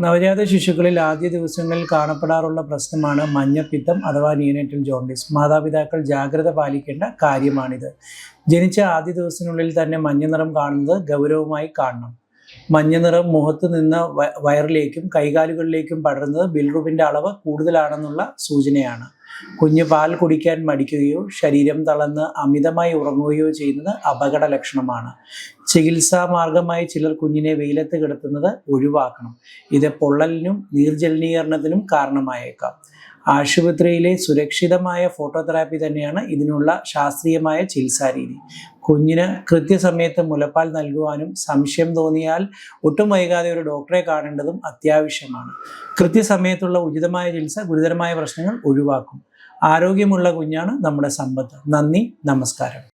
നവജാത ശിശുക്കളിൽ ആദ്യ ദിവസങ്ങളിൽ കാണപ്പെടാറുള്ള പ്രശ്നമാണ് മഞ്ഞപ്പിത്തം അഥവാ നിയോനേറ്റൽ ജോണ്ടിസ്. മാതാപിതാക്കൾ ജാഗ്രത പാലിക്കേണ്ട കാര്യമാണിത്. ജനിച്ച ആദ്യ ദിവസത്തിനുള്ളിൽ തന്നെ മഞ്ഞ നിറം കാണുന്നത് ഗൗരവമായി കാണണം. മഞ്ഞ നിറം മുഖത്ത് നിന്ന് വയറിലേക്കും കൈകാലുകളിലേക്കും പടരുന്നത് ബിൽറുബിന്റെ അളവ് കൂടുതലാണെന്നുള്ള സൂചനയാണ്. കുഞ്ഞ് പാൽ കുടിക്കാൻ മടിക്കുകയോ ശരീരം തളർന്ന് അമിതമായി ഉറങ്ങുകയോ ചെയ്യുന്നത് അപകട ലക്ഷണമാണ്. ചികിത്സാ മാർഗമായി ചിലർ കുഞ്ഞിനെ വെയിലത്ത് കിടത്തുന്നത് ഒഴിവാക്കണം. ഇത് പൊള്ളലിനും നീർജലീകരണത്തിനും കാരണമായേക്കാം. ആശുപത്രിയിലെ സുരക്ഷിതമായ ഫോട്ടോതെറാപ്പി തന്നെയാണ് ഇതിനുള്ള ശാസ്ത്രീയമായ ചികിത്സാ രീതി. കുഞ്ഞിന് കൃത്യസമയത്ത് മുലപ്പാൽ നൽകുവാനും സംശയം തോന്നിയാൽ ഒട്ടും വൈകാതെ ഒരു ഡോക്ടറെ കാണേണ്ടതും അത്യാവശ്യമാണ്. കൃത്യസമയത്തുള്ള ഉചിതമായ ചികിത്സ ഗുരുതരമായ പ്രശ്നങ്ങൾ ഒഴിവാക്കും. ആരോഗ്യമുള്ള കുഞ്ഞാണ് നമ്മുടെ സമ്പത്ത്. നന്ദി നമസ്കാരം.